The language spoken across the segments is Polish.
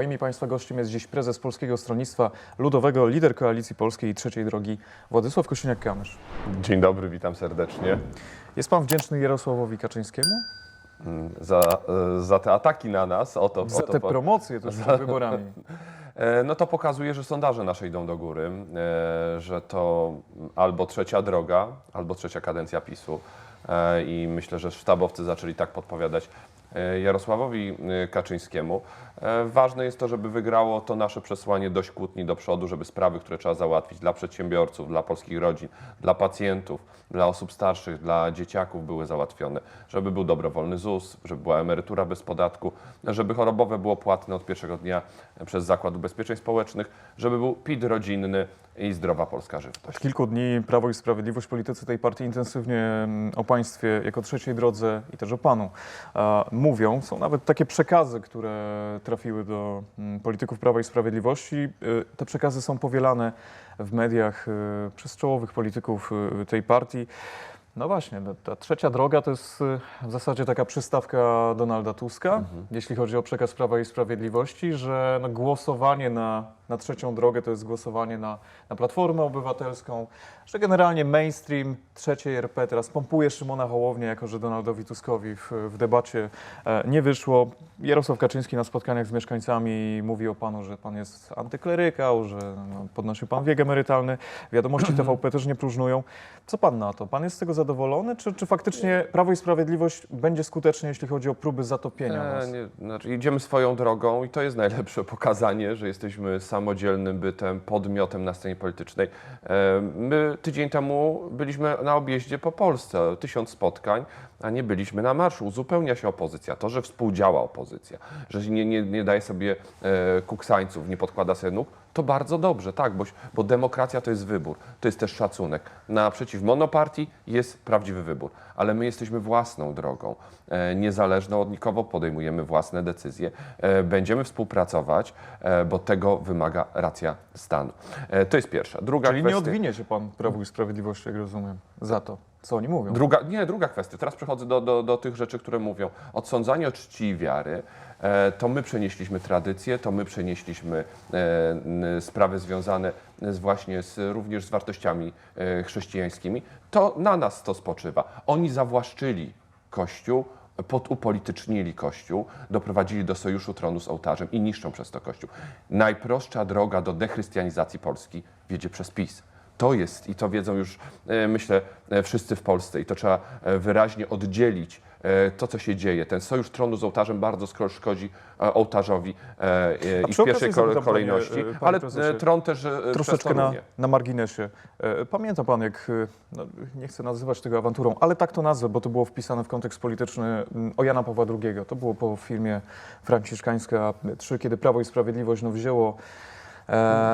Moim i Państwa gościem jest dziś prezes Polskiego Stronnictwa Ludowego, lider Koalicji Polskiej i Trzeciej Drogi, Władysław Kosiniak-Kamysz. Dzień dobry, witam serdecznie. Jest Pan wdzięczny Jarosławowi Kaczyńskiemu Mm, Za, e, za te ataki na nas, o to, za o to te po- promocje tuż przed wyborami? E, No to pokazuje, że sondaże nasze idą do góry, e, że to albo trzecia droga, albo trzecia kadencja PiSu. I myślę, że sztabowcy zaczęli tak podpowiadać Jarosławowi e, Kaczyńskiemu. E, Ważne jest to, żeby wygrało to nasze przesłanie dość kłótni do przodu, żeby sprawy, które trzeba załatwić dla przedsiębiorców, dla polskich rodzin, dla pacjentów, dla osób starszych, dla dzieciaków były załatwione. Żeby był dobrowolny ZUS, żeby była emerytura bez podatku, żeby chorobowe było płatne od pierwszego dnia przez Zakład Ubezpieczeń Społecznych, żeby był PIT rodzinny i zdrowa polska żywność. Od kilku dni Prawo i Sprawiedliwość, politycy tej partii intensywnie mm, o państwie jako trzeciej drodze i też o panu e, mówią. Są nawet takie przekazy, które trafiły do mm, polityków Prawa i Sprawiedliwości. E, te przekazy są powielane w mediach e, przez czołowych polityków e, tej partii. No właśnie, no, ta trzecia droga to jest w zasadzie taka przystawka Donalda Tuska, jeśli chodzi o przekaz Prawa i Sprawiedliwości, że no, głosowanie na, na trzecią drogę to jest głosowanie na, na Platformę Obywatelską, że generalnie mainstream trzeciej RP teraz pompuje Szymona Hołownię, jako że Donaldowi Tuskowi w, w debacie e, nie wyszło. Jarosław Kaczyński na spotkaniach z mieszkańcami mówi o panu, że pan jest antyklerykał, że no, podnosił pan wiek emerytalny. Wiadomości TVP też nie próżnują. Co pan na to? Pan jest z tego zadowolony, czy, czy faktycznie Prawo i Sprawiedliwość będzie skuteczne, jeśli chodzi o próby zatopienia nas? E, nie, znaczy idziemy swoją drogą i to jest najlepsze pokazanie, że jesteśmy samodzielnym bytem, podmiotem na scenie politycznej. E, My tydzień temu byliśmy na objeździe po Polsce, tysiąc spotkań, a nie byliśmy na marszu. Uzupełnia się opozycja. To, że współdziała opozycja, że nie, nie, nie daje sobie e, kuksańców, nie podkłada sobie nóg, to bardzo dobrze, tak, bo, bo demokracja to jest wybór, to jest też szacunek. Naprzeciw monopartii jest prawdziwy wybór, ale my jesteśmy własną drogą, e, niezależną od nikogo, podejmujemy własne decyzje, e, będziemy współpracować, e, bo tego wymaga racja stanu. E, to jest pierwsza. Druga Czyli nie kwestia. odwinie się pan Prawu i Sprawiedliwości, jak rozumiem, za to, co oni mówią. Druga, nie, druga kwestia. Teraz przechodzę do, do, do tych rzeczy, które mówią. Odsądzanie od czci i wiary, to my przenieśliśmy tradycję, to my przenieśliśmy e, sprawy związane z właśnie z, również z wartościami e, chrześcijańskimi. To na nas to spoczywa. Oni zawłaszczyli Kościół, podupolitycznili Kościół, doprowadzili do sojuszu tronu z ołtarzem i niszczą przez to Kościół. Najprostsza droga do dechrystianizacji Polski wiedzie przez PiS. To jest, i to wiedzą już, e, myślę, e, wszyscy w Polsce, i to trzeba e, wyraźnie oddzielić e, to, co się dzieje. Ten sojusz tronu z ołtarzem bardzo szkodzi e, ołtarzowi e, e, i w pierwszej kolejności, e, ale e, tron też e, Troszeczkę na, na marginesie. E, Pamięta pan, jak, e, no, nie chcę nazywać tego awanturą, ale tak to nazwę, bo to było wpisane w kontekst polityczny o Jana Pawła II. To było po filmie Franciszkańska 3, kiedy Prawo i Sprawiedliwość no, wzięło e,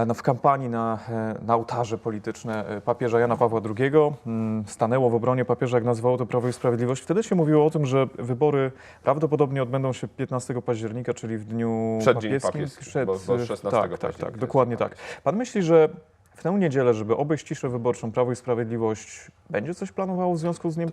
no, w kampanii na, e, na ołtarze polityczne e, papieża Jana Pawła II. mm, Stanęło w obronie papieża, jak nazywało to Prawo i Sprawiedliwość. Wtedy się mówiło o tym, że wybory prawdopodobnie odbędą się 15 października, czyli w dniu Przed papieskim. Papieski, bo- bo 16 tak, tak, tak, dokładnie tak. Pan myśli, że w tę niedzielę, żeby obejść ciszę wyborczą, Prawo i Sprawiedliwość będzie coś planowało w związku z Dniem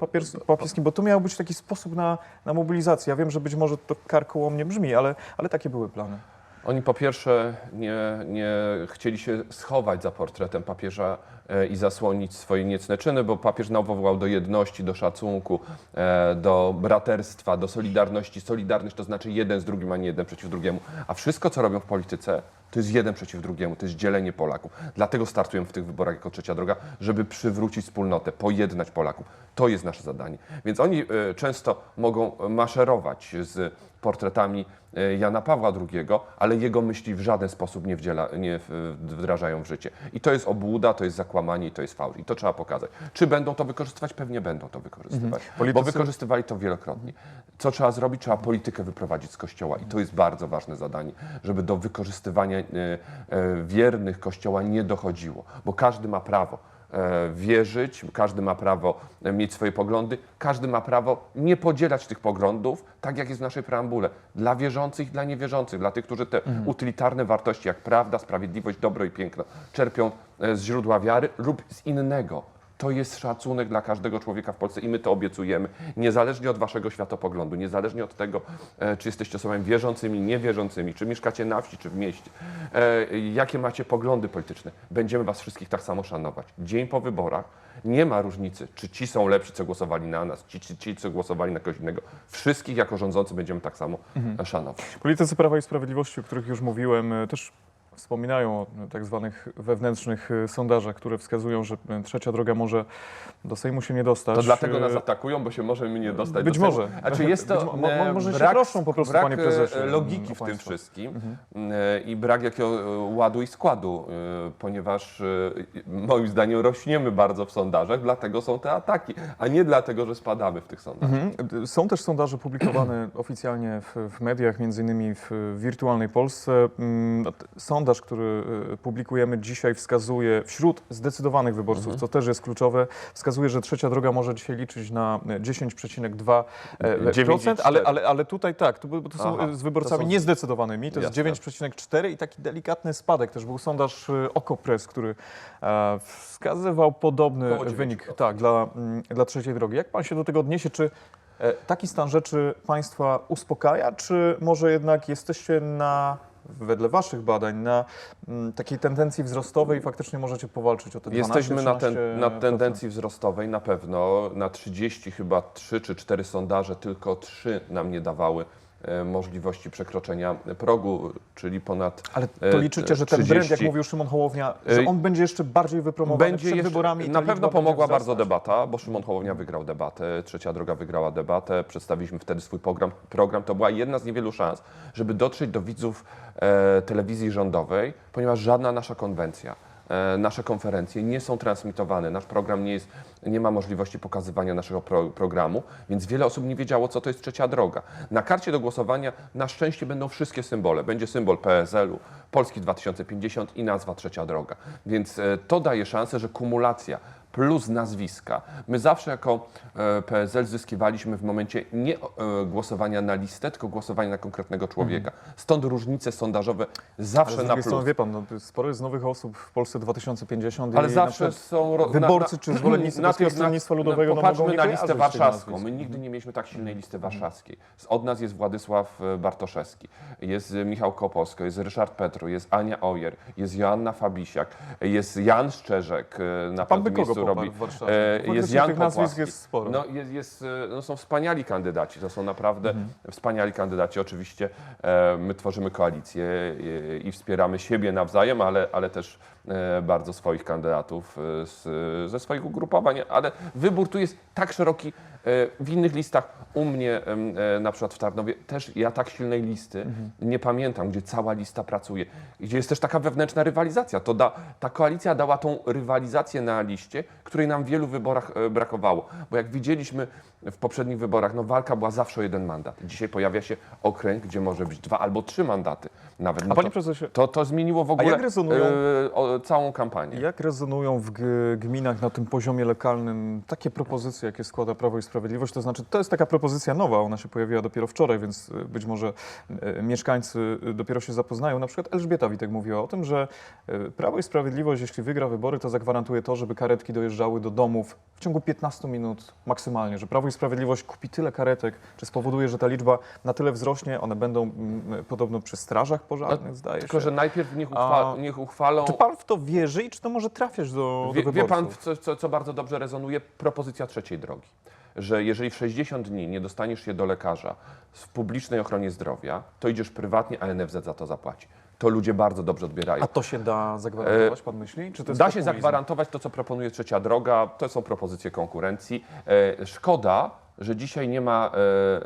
Papieskim? Bo to miał być taki sposób na, na mobilizację. Ja wiem, że być może to karkołomnie brzmi, ale, ale takie były plany. Oni po pierwsze nie, nie chcieli się schować za portretem papieża e, i zasłonić swoje niecne czyny, bo papież nawoływał do jedności, do szacunku, e, do braterstwa, do solidarności. Solidarność to znaczy jeden z drugim, a nie jeden przeciw drugiemu. A wszystko, co robią w polityce, to jest jeden przeciw drugiemu, to jest dzielenie Polaków. Dlatego startujemy w tych wyborach jako trzecia droga, żeby przywrócić wspólnotę, pojednać Polaków. To jest nasze zadanie. Więc oni e, często mogą maszerować z portretami e, Jana Pawła II, ale jego myśli w żaden sposób nie, wdziela, nie wdrażają w życie. I to jest obłuda, to jest zakłamanie i to jest fałsz. I to trzeba pokazać. Czy będą to wykorzystywać? Pewnie będą to wykorzystywać. Bo Politycy- wykorzystywali to wielokrotnie. Co trzeba zrobić? Trzeba politykę wyprowadzić z Kościoła. I to jest bardzo ważne zadanie, żeby do wykorzystywania e, e, wiernych Kościoła nie dochodziło. Bo każdy ma prawo wierzyć, każdy ma prawo e, mieć swoje poglądy, każdy ma prawo nie podzielać tych poglądów, tak jak jest w naszej preambule, dla wierzących i dla niewierzących, dla tych, którzy te utylitarne wartości jak prawda, sprawiedliwość, dobro i piękno czerpią e, z źródła wiary lub z innego To jest szacunek dla każdego człowieka w Polsce i my to obiecujemy, niezależnie od waszego światopoglądu, niezależnie od tego, e, czy jesteście osobami wierzącymi, niewierzącymi, czy mieszkacie na wsi, czy w mieście, e, jakie macie poglądy polityczne. Będziemy was wszystkich tak samo szanować. Dzień po wyborach nie ma różnicy, czy ci są lepsi, co głosowali na nas, ci, ci, ci co głosowali na kogoś innego. Wszystkich jako rządzący będziemy tak samo e, szanować. Politycy Prawa i Sprawiedliwości, o których już mówiłem, e, też wspominają o tak zwanych wewnętrznych e, sondażach, które wskazują, że e, trzecia droga może do Sejmu się nie dostać. To dlatego nas E, atakują, bo się możemy nie dostać Być do Sejmu. może. A czy jest to mo- mo- może się brak, troszczą po prostu, brak panie prezesie, e, logiki o w tym wszystkim e, i brak jakiego ładu i składu, ponieważ moim zdaniem rośniemy bardzo w sondażach, dlatego są te ataki, a nie dlatego, że spadamy w tych sondażach. Mhm. Są też sondaże publikowane oficjalnie w, w mediach, między innymi w wirtualnej Polsce. Mm, no, t- Sondaż, który y, publikujemy dzisiaj wskazuje wśród zdecydowanych wyborców, co też jest kluczowe, wskazuje, że trzecia droga może dzisiaj liczyć na e, 10,2%, e, le- 9,4. procent, ale, ale, ale tutaj tak, to, bo to są Aha, z wyborcami są- niezdecydowanymi, to jest Jasne. 9,4 i taki delikatny spadek. Też był sondaż Okopres, który e, wskazywał podobny Koło 9%. wynik tak, dla, mm, dla trzeciej drogi. Jak pan się do tego odniesie? Czy e, taki stan rzeczy państwa uspokaja, czy może jednak jesteście na, wedle waszych badań, na mm, takiej tendencji wzrostowej faktycznie możecie powalczyć o te 12 Jesteśmy na, ten, na 13%? tendencji wzrostowej na pewno. Na 30 chyba 3 czy 4 sondaże, tylko 3 nam nie dawały możliwości przekroczenia progu, czyli ponad Ale e, to liczycie, że ten 30. brand, jak mówił Szymon Hołownia, że on będzie jeszcze bardziej wypromowany Będzie przed jeszcze, wyborami? na pewno pomogła bardzo debata, bo Szymon Hołownia wygrał debatę, Trzecia Droga wygrała debatę, przedstawiliśmy wtedy swój program. program. To była jedna z niewielu szans, żeby dotrzeć do widzów e, telewizji rządowej, ponieważ żadna nasza konwencja, e, nasze konferencje nie są transmitowane. Nasz program nie, jest, nie ma możliwości pokazywania naszego pro, programu, więc wiele osób nie wiedziało, co to jest Trzecia Droga. Na karcie do głosowania na szczęście będą wszystkie symbole. Będzie symbol PSL-u, Polski 2050 i nazwa Trzecia Droga. Więc e, to daje szansę, że kumulacja plus nazwiska. My zawsze jako e, PSL zyskiwaliśmy w momencie nie e, głosowania na listę, tylko głosowania na konkretnego człowieka. Stąd różnice sondażowe Ale zawsze z na plus. strony, wie pan, no, sporo jest nowych osób w Polsce 2050 Ale zawsze na są wyborcy czy zwolennicy Polskiego Stronnictwa Ludowego no, popatrzmy mogą nie na listę warszawską. My nigdy nie mieliśmy tak silnej listy warszawskiej. Z- Od nas jest Władysław e, Bartoszewski, jest Michał Kopowski, jest Ryszard Petru, jest Ania Ojer, jest Joanna Fabisiak, jest Jan Szczerzek na Pan by kogo poparł robi. w Warszawie? E, Faktycznie Jest Jan tych nazwisk jest sporo. No, jest, jest, e, no są wspaniali kandydaci, to są naprawdę Mhm. wspaniali kandydaci. Oczywiście e, my tworzymy koalicję e, i wspieramy siebie nawzajem, ale, ale też e, bardzo swoich kandydatów e, z, ze swoich ugrupowań. Ale wybór tu jest tak szeroki. E, W innych listach, u mnie e, na przykład w Tarnowie, też ja tak silnej listy Mhm. nie pamiętam, gdzie cała lista pracuje, gdzie jest też taka wewnętrzna rywalizacja. To da, ta koalicja dała tą rywalizację na liście, której nam w wielu wyborach e, brakowało. Bo jak widzieliśmy w poprzednich wyborach, no walka była zawsze o jeden mandat. Dzisiaj pojawia się okręg, gdzie może być dwa albo trzy mandaty nawet. No A panie to, prezesie, to, to zmieniło w ogóle jak rezonują- e, o, całą kampanię. Jak rezonują w gminach na tym poziomie lokalnym takie propozycje, jakie składa Prawo i Sprawiedliwość? To znaczy, to jest taka propozycja nowa, ona się pojawiła dopiero wczoraj, więc y, być może y, mieszkańcy y, dopiero się zapoznają. Na przykład Elżbieta Witek mówiła o tym, że y, Prawo i Sprawiedliwość, jeśli wygra wybory, to zagwarantuje to, żeby karetki dojeżdżały do domów w ciągu 15 minut maksymalnie, że Prawo i Sprawiedliwość kupi tyle karetek, czy spowoduje, że ta liczba na tyle wzrośnie, one będą mm, podobno przy strażach pożarnych, zdaje Tylko, się. że najpierw niech, uchwa, niech uchwalą... Czy pan w to wierzy i czy to może trafiać do, do Wie, wie pan, co, co, co bardzo dobrze rezonuje? Propozycja trzeciej drogi. Że jeżeli w 60 dni nie dostaniesz się do lekarza w publicznej ochronie zdrowia, to idziesz prywatnie, a NFZ za to zapłaci. To ludzie bardzo dobrze odbierają. A to się da zagwarantować, pan myśli? Czy to jest Da się populizm? zagwarantować to, co proponuje trzecia droga. To są propozycje konkurencji. E, szkoda, że dzisiaj nie ma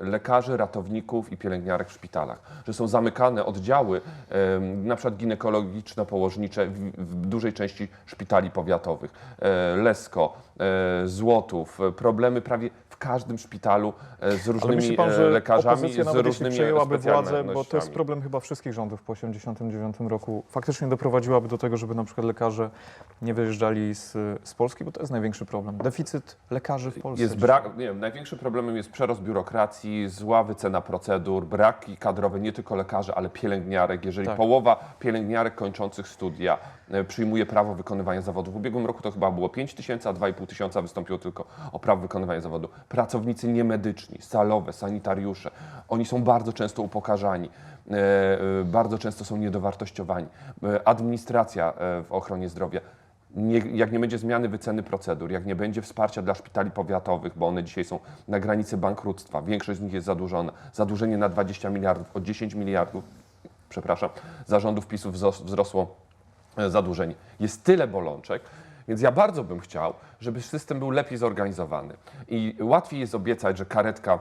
e, lekarzy, ratowników i pielęgniarek w szpitalach, że są zamykane oddziały, e, na przykład ginekologiczno-położnicze w, w dużej części szpitali powiatowych. E, Lesko, e, Złotów, e, problemy prawie w każdym szpitalu e, z różnymi pan, e, lekarzami, z różnymi przejęłaby władzę, bo to jest problem chyba wszystkich rządów po 1989 roku, faktycznie doprowadziłaby do tego, żeby na przykład lekarze nie wyjeżdżali z, z Polski, bo to jest największy problem. Deficyt lekarzy w Polsce. Jest brak, nie wiem, największym problemem jest przerost biurokracji, zła wycena procedur, braki kadrowe nie tylko lekarzy, ale pielęgniarek. Jeżeli Tak. połowa pielęgniarek kończących studia przyjmuje prawo wykonywania zawodu. W ubiegłym roku to chyba było 5 tysięcy, a 2,5 tysiąca wystąpiło tylko o prawo wykonywania zawodu. Pracownicy niemedyczni, salowe, sanitariusze, oni są bardzo często upokarzani, e, e, bardzo często są niedowartościowani. E, Administracja e, w ochronie zdrowia nie, jak nie będzie zmiany wyceny procedur, jak nie będzie wsparcia dla szpitali powiatowych, bo one dzisiaj są na granicy bankructwa, większość z nich jest zadłużona, zadłużenie na 20 miliardów, o 10 miliardów, przepraszam, zarządów wzros- wzrosło e, zadłużenie. Jest tyle bolączek, więc ja bardzo bym chciał, żeby system był lepiej zorganizowany. I łatwiej jest obiecać, że karetka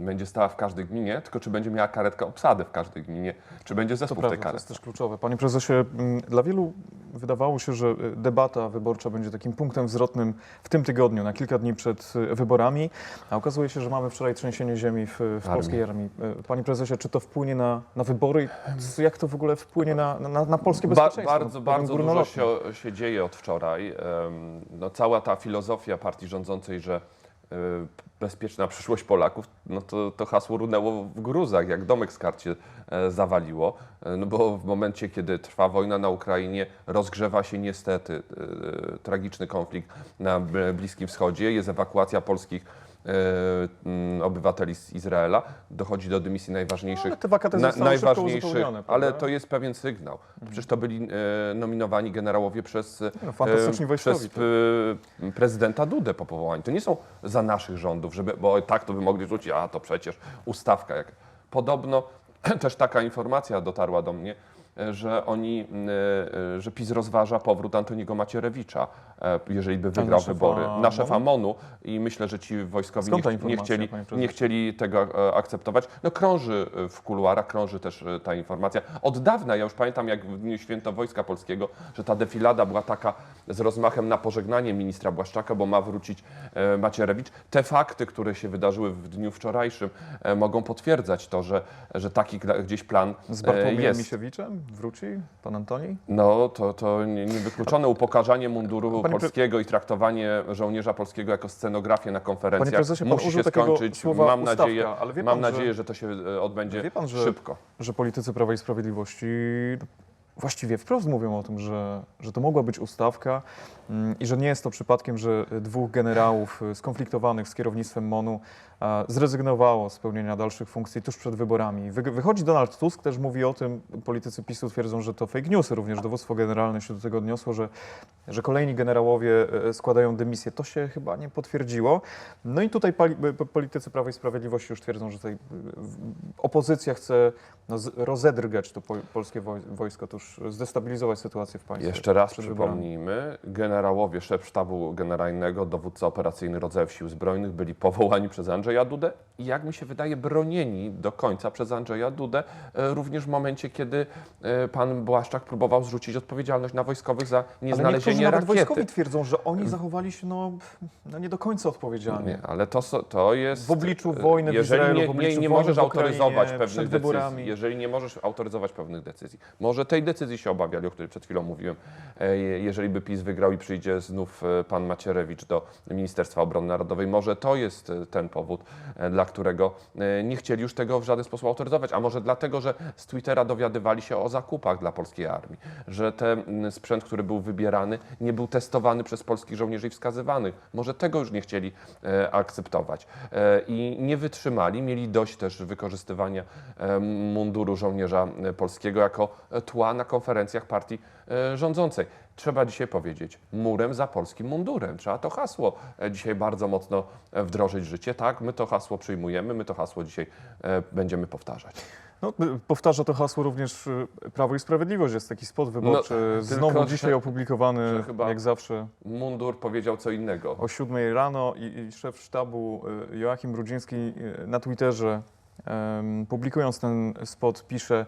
będzie stała w każdej gminie, tylko czy będzie miała karetka obsadę w każdej gminie, czy będzie To zespół w tej to jest też kluczowe. Panie prezesie, mm, dla wielu wydawało się, że y, debata wyborcza będzie takim punktem zwrotnym w tym tygodniu, na kilka dni przed y, wyborami, a okazuje się, że mamy wczoraj trzęsienie ziemi w, w Armii. polskiej armii. Y, Panie prezesie, czy to wpłynie na, na wybory? Jak to w ogóle wpłynie na, na, na polskie Ba- bezpieczeństwo? bardzo, Powiem bardzo dużo się, się dzieje od wczoraj. No, cała ta filozofia partii rządzącej, że bezpieczna przyszłość Polaków, no to, to hasło runęło w gruzach, jak domek z karcie e, zawaliło. E, No bo w momencie, kiedy trwa wojna na Ukrainie, rozgrzewa się niestety e, tragiczny konflikt na Bliskim Wschodzie, jest ewakuacja polskich e, obywateli z Izraela, dochodzi do dymisji najważniejszych Ale te wakaty na, najważniejszych, ale to jest pewien sygnał. Przecież to byli e, nominowani generałowie przez, e, No, wojskowi, przez e, prezydenta Dudę po powołaniu. To nie są za naszych rządów, żeby, bo tak to by mogli rzucić, a to przecież ustawka. Jak. Podobno też taka informacja dotarła do mnie, e, że oni, e, e, że PiS rozważa powrót Antoniego Macierewicza, e, jeżeli by wygrał szefa wybory, na szefa MONU? I myślę, że ci wojskowi nie, nie, chcieli, nie chcieli tego e, akceptować. No krąży e, w kuluarach, krąży też e, ta informacja. Od dawna, ja już pamiętam jak w Dniu Święto Wojska Polskiego, że ta defilada była taka z rozmachem na pożegnanie ministra Błaszczaka, bo ma wrócić e, Macierewicz. Te fakty, które się wydarzyły w dniu wczorajszym e, mogą potwierdzać to, że, że taki gdzieś plan Z e, Bartłomiejem jest. Misiewiczem wróci pan Antoni? No, to, to nie- niewykluczone upokarzanie munduru polskiego i traktowanie żołnierza polskiego jako scenografię na konferencjach musi się skończyć. Mam ustawka, nadzieję, mam pan, że- nadzieję, że to się e, odbędzie pan, że- szybko. że politycy Prawa i Sprawiedliwości właściwie wprost mówią o tym, że, że to mogła być ustawka mm, i że nie jest to przypadkiem, że dwóch generałów y, skonfliktowanych z kierownictwem MONU zrezygnowało z pełnienia dalszych funkcji tuż przed wyborami. Wy, wychodzi Donald Tusk, też mówi o tym, politycy PiSu twierdzą, że to fake newsy, również dowództwo generalne się do tego odniosło, że, że kolejni generałowie e, składają dymisję. To się chyba nie potwierdziło. No i tutaj pali, politycy Prawa i Sprawiedliwości już twierdzą, że tutaj w- opozycja chce no, rozedrgać to po, polskie woj, wojsko, to już zdestabilizować sytuację w państwie. Jeszcze raz przypomnijmy, generałowie, szef sztabu generalnego, dowódca operacyjny rodzajów sił zbrojnych byli powołani przez Andrzeja Dudę i jak mi się wydaje bronieni do końca przez Andrzeja Dudę, e, również w momencie, kiedy e, pan Błaszczak próbował zrzucić odpowiedzialność na wojskowych za Ale nieznalezienie nawet rakiety. wojskowi twierdzą, że oni zachowali się no, no nie do końca odpowiedzialnie. Nie, ale to, to jest. W obliczu wojny w jeżeli Izraelu, nie, w obliczu nie, możesz w autoryzować pewnych decyzji, jeżeli nie możesz autoryzować pewnych decyzji, może tej decyzji się obawiali, o której przed chwilą mówiłem, e, jeżeli by PiS wygrał i przyjdzie znów pan Macierewicz do Ministerstwa Obrony Narodowej, może to jest ten powód, e, dla którego e, nie chcieli już tego w żaden sposób autoryzować, a może dlatego, że z Twittera dowiadywali się o zakupach dla polskiej armii, że ten sprzęt, który był wybierany, nie był testowany przez polskich żołnierzy i wskazywanych. Może tego już nie chcieli e, akceptować i nie wytrzymali, mieli dość też wykorzystywania munduru żołnierza polskiego jako tła na konferencjach partii rządzącej. Trzeba dzisiaj powiedzieć, murem za polskim mundurem. Trzeba to hasło e, dzisiaj bardzo mocno e, wdrożyć w życie. Tak, my to hasło przyjmujemy, my to hasło dzisiaj e, będziemy powtarzać. No, y, powtarza to hasło również y, Prawo i Sprawiedliwość. Jest taki spot wyborczy, No, znowu dzisiaj opublikowany, chyba- jak zawsze, Mundur powiedział co innego. o 7 rano i, i szef sztabu y, Joachim Brudziński na Twitterze, publikując ten spot, pisze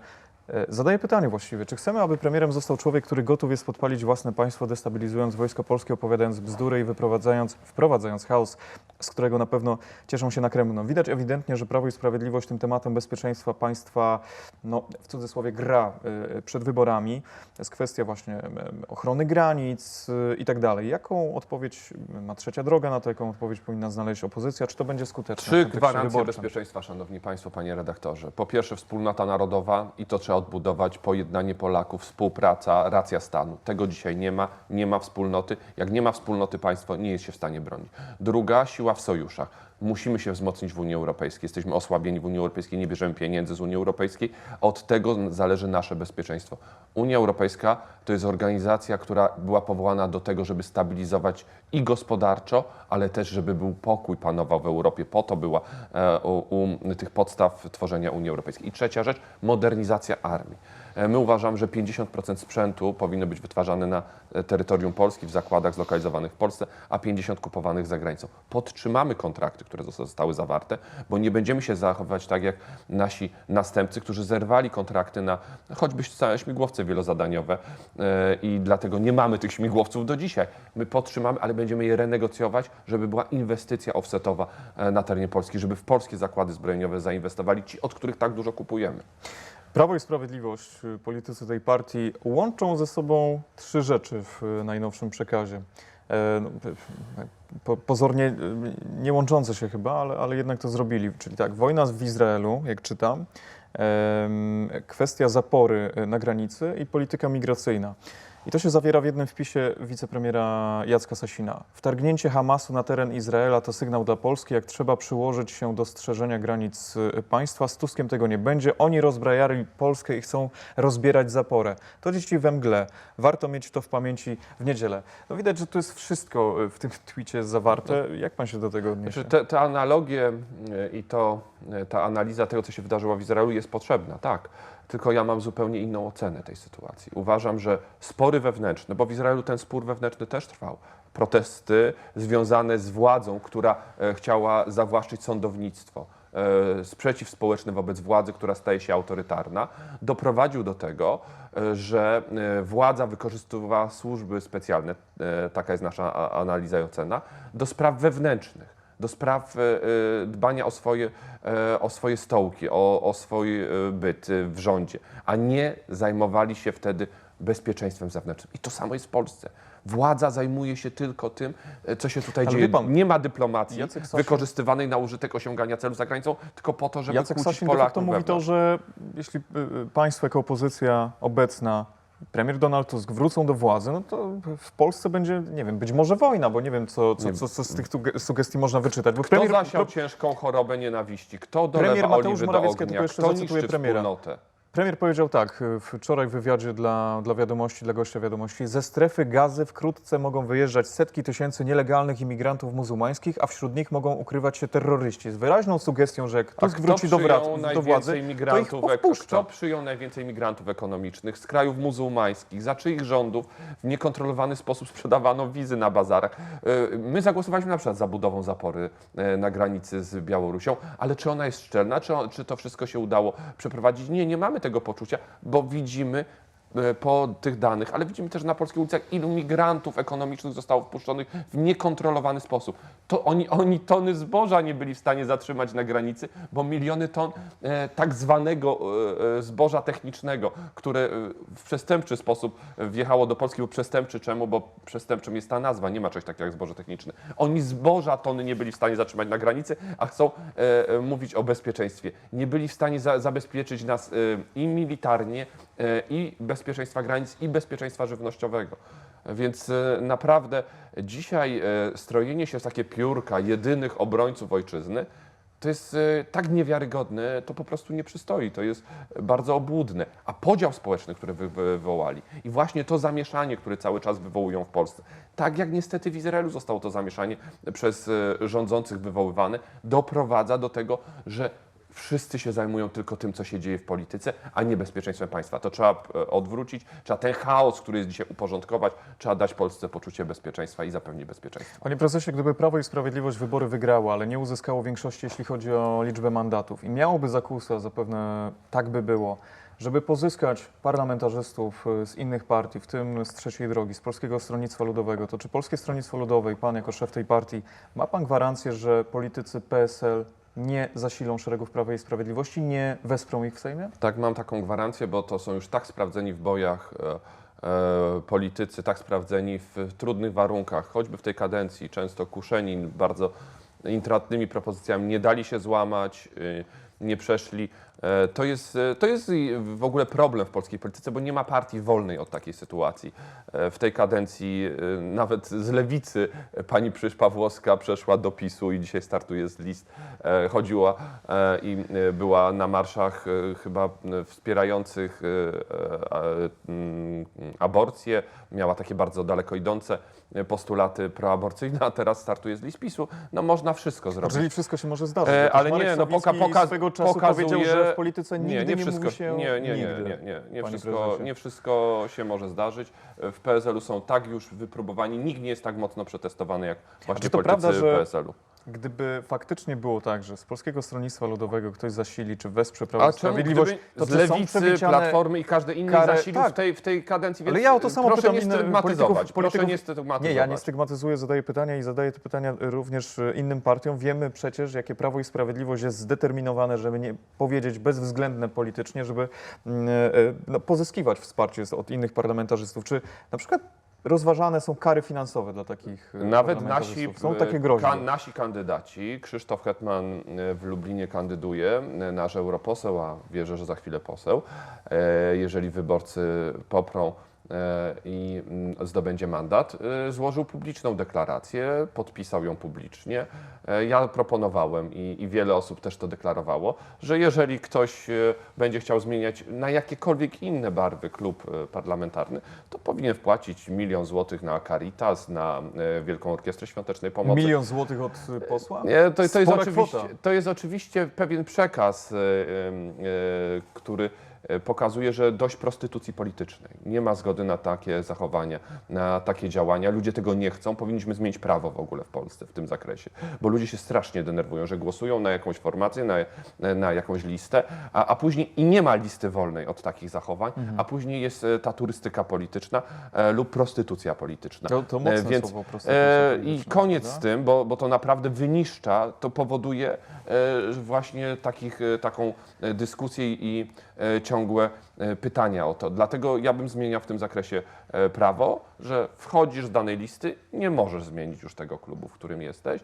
Zadaję pytanie właściwie, czy chcemy, aby premierem został człowiek, który gotów jest podpalić własne państwo, destabilizując wojsko polskie, opowiadając bzdury i wyprowadzając, wprowadzając chaos, z którego na pewno cieszą się na Kremlu. No, widać ewidentnie, że Prawo i Sprawiedliwość tym tematem bezpieczeństwa państwa, no, w cudzysłowie, gra y, przed wyborami. To jest kwestia właśnie ochrony granic y, i tak dalej. Jaką odpowiedź ma trzecia droga na to, jaką odpowiedź powinna znaleźć opozycja? Czy to będzie skuteczne? Trzy gwarancje bezpieczeństwa, szanowni państwo, panie redaktorze. Po pierwsze wspólnota narodowa i to trzeba odbudować pojednanie Polaków, współpraca, racja stanu. Tego dzisiaj nie ma, nie ma wspólnoty. Jak nie ma wspólnoty, państwo nie jest się w stanie bronić. Druga siła w sojuszach. Musimy się wzmocnić w Unii Europejskiej. Jesteśmy osłabieni w Unii Europejskiej, nie bierzemy pieniędzy z Unii Europejskiej. Od tego zależy nasze bezpieczeństwo. Unia Europejska to jest organizacja, która była powołana do tego, żeby stabilizować i gospodarczo, ale też, żeby był pokój panował w Europie. Po to była e, u, u tych podstaw tworzenia Unii Europejskiej. I trzecia rzecz, modernizacja armii. E, My uważamy, że 50% sprzętu powinno być wytwarzane na e, terytorium Polski, w zakładach zlokalizowanych w Polsce, a 50% kupowanych za granicą. Podtrzymamy kontrakty, które zostały zawarte, bo nie będziemy się zachowywać tak jak nasi następcy, którzy zerwali kontrakty na choćby śmigłowce wielozadaniowe e, i dlatego nie mamy tych śmigłowców do dzisiaj. My podtrzymamy, ale będziemy je renegocjować, żeby była inwestycja offsetowa na terenie Polski, żeby w polskie zakłady zbrojeniowe zainwestowali ci, od których tak dużo kupujemy. Prawo i Sprawiedliwość, y, politycy tej partii łączą ze sobą trzy rzeczy w y, najnowszym przekazie. E, no, pozornie y, nie łączące się chyba, ale, ale jednak to zrobili. Czyli tak, wojna w Izraelu, jak czytam, kwestia zapory na granicy i polityka migracyjna. I to się zawiera w jednym wpisie wicepremiera Jacka Sasina. Wtargnięcie Hamasu na teren Izraela to sygnał dla Polski, jak trzeba przyłożyć się do strzeżenia granic y, państwa. Z Tuskiem tego nie będzie. Oni rozbrajali Polskę i chcą rozbierać zaporę. To dzieci we mgle. Warto mieć to w pamięci w niedzielę. No widać, że to jest wszystko y, w tym tweetie zawarte. Jak pan się do tego odniesie? Znaczy, te, te analogie y, i to, ta analiza tego, co się wydarzyło w Izraelu jest potrzebna, tak. Tylko ja mam zupełnie inną ocenę tej sytuacji. Uważam, że spory wewnętrzne, bo w Izraelu ten spór wewnętrzny też trwał, protesty związane z władzą, która e, chciała zawłaszczyć sądownictwo, e, sprzeciw społeczny wobec władzy, która staje się autorytarna, doprowadził do tego, e, że władza wykorzystywała służby specjalne, taka jest nasza analiza i ocena, do spraw wewnętrznych do spraw e, e, dbania o swoje, e, o swoje stołki, o, o swój byt w rządzie, a nie zajmowali się wtedy bezpieczeństwem zewnętrznym. I to samo jest w Polsce. Władza zajmuje się tylko tym, co się tutaj Ale dzieje. pan, nie ma dyplomacji Jacek Sasin- wykorzystywanej na użytek osiągania celów za granicą, tylko po to, żeby Jacek kłócić Sasin Polaków facto mówi to, że jeśli y, y, państwo jako opozycja obecna, premier Donald Tusk wrócą do władzy, no to w Polsce będzie, nie wiem, być może wojna, bo nie wiem, co, co, co, co z tych sugestii można wyczytać. Bo Kto premier, zasiał ciężką chorobę nienawiści? Kto Premier dolewa Mateusz oliwy do ognia? Kto niszczy premiera. wspólnotę? Premier powiedział tak y, wczoraj w wywiadzie dla, dla wiadomości, dla gościa wiadomości. Ze strefy gazy wkrótce mogą wyjeżdżać setki tysięcy nielegalnych imigrantów muzułmańskich, a wśród nich mogą ukrywać się terroryści. Z wyraźną sugestią, że jak A Tusk kto wróci do, wrac- do władzy, to ich. Kto przyjął najwięcej migrantów ekonomicznych z krajów muzułmańskich? Za czyich rządów w niekontrolowany sposób sprzedawano wizy na bazarach? Y, My zagłosowaliśmy na przykład za budową zapory y, na granicy z Białorusią, ale czy ona jest szczelna? Czy, on- czy to wszystko się udało przeprowadzić? Nie, nie mamy tego poczucia, bo widzimy po tych danych, ale widzimy też na polskich ulicach, ilu migrantów ekonomicznych zostało wpuszczonych w niekontrolowany sposób. To oni, oni tony zboża nie byli w stanie zatrzymać na granicy, bo miliony ton e, tak zwanego e, e, zboża technicznego, które e, w przestępczy sposób wjechało do Polski, bo przestępczy czemu? Bo przestępczym jest ta nazwa, nie ma czegoś takiego jak zboże techniczne. Oni zboża tony nie byli w stanie zatrzymać na granicy, a chcą e, e, mówić o bezpieczeństwie. Nie byli w stanie za, zabezpieczyć nas e, i militarnie, e, i bezpieczeństwa granic, i bezpieczeństwa żywnościowego. Więc e, naprawdę dzisiaj e, strojenie się w takie piórka jedynych obrońców ojczyzny to jest e, tak niewiarygodne, to po prostu nie przystoi, to jest bardzo obłudne. A podział społeczny, który wy- wywołali i właśnie to zamieszanie, które cały czas wywołują w Polsce, tak jak niestety w Izraelu zostało to zamieszanie przez rządzących wywoływane, doprowadza do tego, że wszyscy się zajmują tylko tym, co się dzieje w polityce, a nie bezpieczeństwem państwa. To trzeba e, odwrócić, trzeba ten chaos, który jest dzisiaj uporządkować, trzeba dać Polsce poczucie bezpieczeństwa i zapewnić bezpieczeństwo. Panie prezesie, gdyby Prawo i Sprawiedliwość wybory wygrało, ale nie uzyskało większości, jeśli chodzi o liczbę mandatów i miałoby zakusę, zapewne tak by było, żeby pozyskać parlamentarzystów y, z innych partii, w tym z Trzeciej Drogi, z Polskiego Stronnictwa Ludowego, to czy Polskie Stronnictwo Ludowe i pan jako szef tej partii, ma pan gwarancję, że politycy PSL nie zasilą szeregów Prawa i Sprawiedliwości, nie wesprą ich w Sejmie? Tak, mam taką gwarancję, bo to są już tak sprawdzeni w bojach e, e, politycy, tak sprawdzeni w trudnych warunkach, choćby w tej kadencji, często kuszeni bardzo intratnymi propozycjami, nie dali się złamać, y, nie przeszli E, To jest, e, to jest w ogóle problem w polskiej polityce, bo nie ma partii wolnej od takiej sytuacji. E, W tej kadencji e, nawet z lewicy e, pani Przysz Pawłowska przeszła do PiSu i dzisiaj startuje z list. E, Chodziła e, i e, była na marszach e, chyba e, wspierających e, e, mm, aborcję. Miała takie bardzo daleko idące e, postulaty proaborcyjne, a teraz startuje z list PiSu. No można wszystko zrobić. Czyli wszystko się może zdarzyć. E, ale nie, no poka, poka, pokazuje, w polityce nigdy nie, nie, nie wszystko, mówi się nie, nie, nie, nigdy, nie, nie, nie, panie wszystko, prezesie. nie wszystko się może zdarzyć. W PSL-u są tak już wypróbowani, nikt nie jest tak mocno przetestowany jak właśnie czy to politycy prawda, że- PSL-u. Gdyby faktycznie było tak, że z Polskiego Stronnictwa Ludowego ktoś zasili, czy wesprze Prawo A i czemu Sprawiedliwość, gdyby to z czy są lewicy, przewidziane... Platformy i każdy inny kary- zasilił tak. w, tej, w tej kadencji, więc Ale ja o to samo proszę pytam nie stygmatyzować. polityków- Proszę nie stygmatyzować. Nie, ja nie stygmatyzuję, zadaję pytania i zadaję te pytania również e, innym partiom. Wiemy przecież, jakie Prawo i Sprawiedliwość jest zdeterminowane, żeby nie powiedzieć bezwzględne politycznie, żeby mm, no, pozyskiwać wsparcie z- od innych parlamentarzystów. Czy na przykład rozważane są kary finansowe dla takich e, Nawet nasi? Są e, takie groźby. Nasi kandydaci, Krzysztof Hetman e, w Lublinie kandyduje, nasz europoseł, a wierzę, że za chwilę poseł. Jeżeli wyborcy poprą i mm, zdobędzie mandat, e, złożył publiczną deklarację, podpisał ją publicznie. E, Ja proponowałem i, i wiele osób też to deklarowało, że jeżeli ktoś e, będzie chciał zmieniać na jakiekolwiek inne barwy klub e, parlamentarny, to powinien wpłacić milion złotych na Caritas, na e, Wielką Orkiestrę Świątecznej Pomocy. Milion złotych od e, posła? Nie, to, to, jest oczywiście, to jest oczywiście pewien przekaz, e, e, e, który e, pokazuje, że dość prostytucji politycznej. Nie ma zgody na takie zachowania, na takie działania. Ludzie tego nie chcą. Powinniśmy zmienić prawo w ogóle w Polsce w tym zakresie, bo ludzie się strasznie denerwują, że głosują na jakąś formację, na, na jakąś listę, a, a później i nie ma listy wolnej od takich zachowań, Mhm. a później jest e, ta turystyka polityczna e, lub prostytucja polityczna. To, to mocne E, więc, słowo prostytucja E, I koniec prawda? z tym, bo, bo to naprawdę wyniszcza, to powoduje e, właśnie takich, e, taką e, dyskusję i e, ciągłe e, pytania o to. Dlatego ja bym zmieniał w tym zakresie e, prawo, że wchodzisz z danej listy, nie możesz zmienić już tego klubu, w którym jesteś.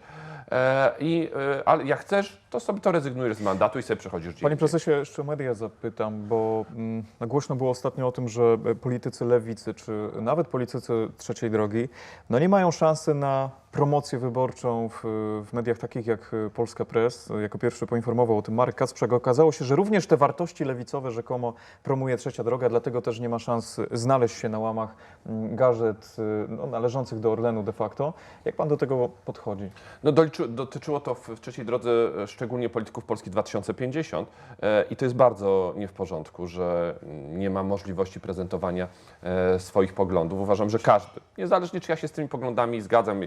E, I, e, ale jak chcesz, to sobie to rezygnujesz z mandatu i sobie przechodzisz gdzie Panie prezesie, jeszcze o media zapytam, bo mm, no głośno było ostatnio o tym, że e, politycy lewicy, czy nawet politycy trzeciej drogi, no nie mają szansy na promocję wyborczą w, w mediach takich jak e, Polska Press. Jako pierwszy poinformował o tym Marek Kacprzak. Okazało się, że również te wartości lewicowe rzekomo promuje trzecia droga, dlatego też nie ma szans znaleźć się na łamach mm, gazet e, no, należących do Orlenu de facto. Jak pan do tego podchodzi? No doliczy, dotyczyło to w, trzeciej drodze e, szczególnie polityków Polski 2050 e, i to jest bardzo nie w porządku, że nie ma możliwości prezentowania e, swoich poglądów. Uważam, że każdy, niezależnie czy ja się z tymi poglądami zgadzam,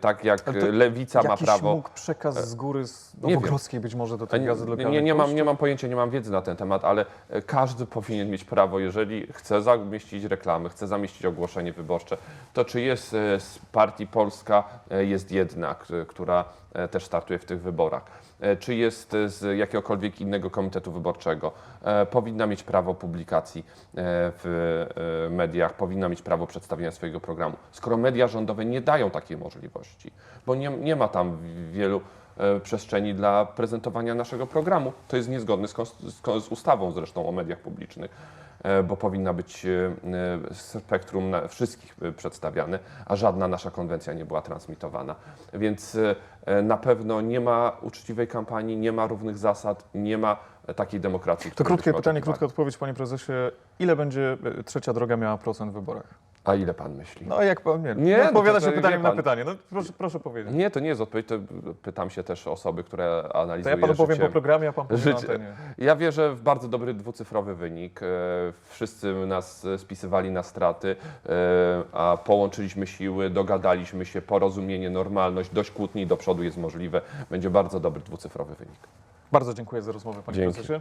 tak jak lewica ma prawo. mógł przekaz z góry z. Nowogrodzkiej być może do Nie, gazet nie, lokalnych? nie, nie, mam, nie mam pojęcia, nie mam wiedzy na ten temat, ale każdy powinien mieć prawo, jeżeli chce zamieścić reklamy, chce zamieścić ogłoszenie wyborcze, to czy jest e, z partii Polska e, jest jedna, która e, też startuje w tych wyborach, czy jest z jakiegokolwiek innego komitetu wyborczego, powinna mieć prawo publikacji w mediach, powinna mieć prawo przedstawienia swojego programu. Skoro media rządowe nie dają takiej możliwości, bo nie, nie ma tam wielu przestrzeni dla prezentowania naszego programu. To jest niezgodne z, z, z ustawą zresztą o mediach publicznych, bo powinna być e, e, spektrum wszystkich e, przedstawiane, a żadna nasza konwencja nie była transmitowana. Więc e, e, na pewno nie ma uczciwej kampanii, nie ma równych zasad, nie ma e, takiej demokracji. To krótkie pytanie, krótka odpowiedź, panie prezesie. Ile będzie e, trzecia droga miała procent w wyborach? A ile pan myśli? No jak pan, nie, Nie, no odpowiada to- się to pytaniem na pan. pytanie. No proszę, proszę powiedzieć. Nie, to nie jest odpowiedź, to pytam się też osoby, które To analizują ja panu powiem po programie, a pan powie życie. Ja wierzę w bardzo dobry dwucyfrowy wynik. E, Wszyscy nas spisywali na straty, e, a połączyliśmy siły, dogadaliśmy się, porozumienie, normalność, dość kłótni do przodu jest możliwe. Będzie bardzo dobry dwucyfrowy wynik. Bardzo dziękuję za rozmowę, panie Dzięki. prezesie.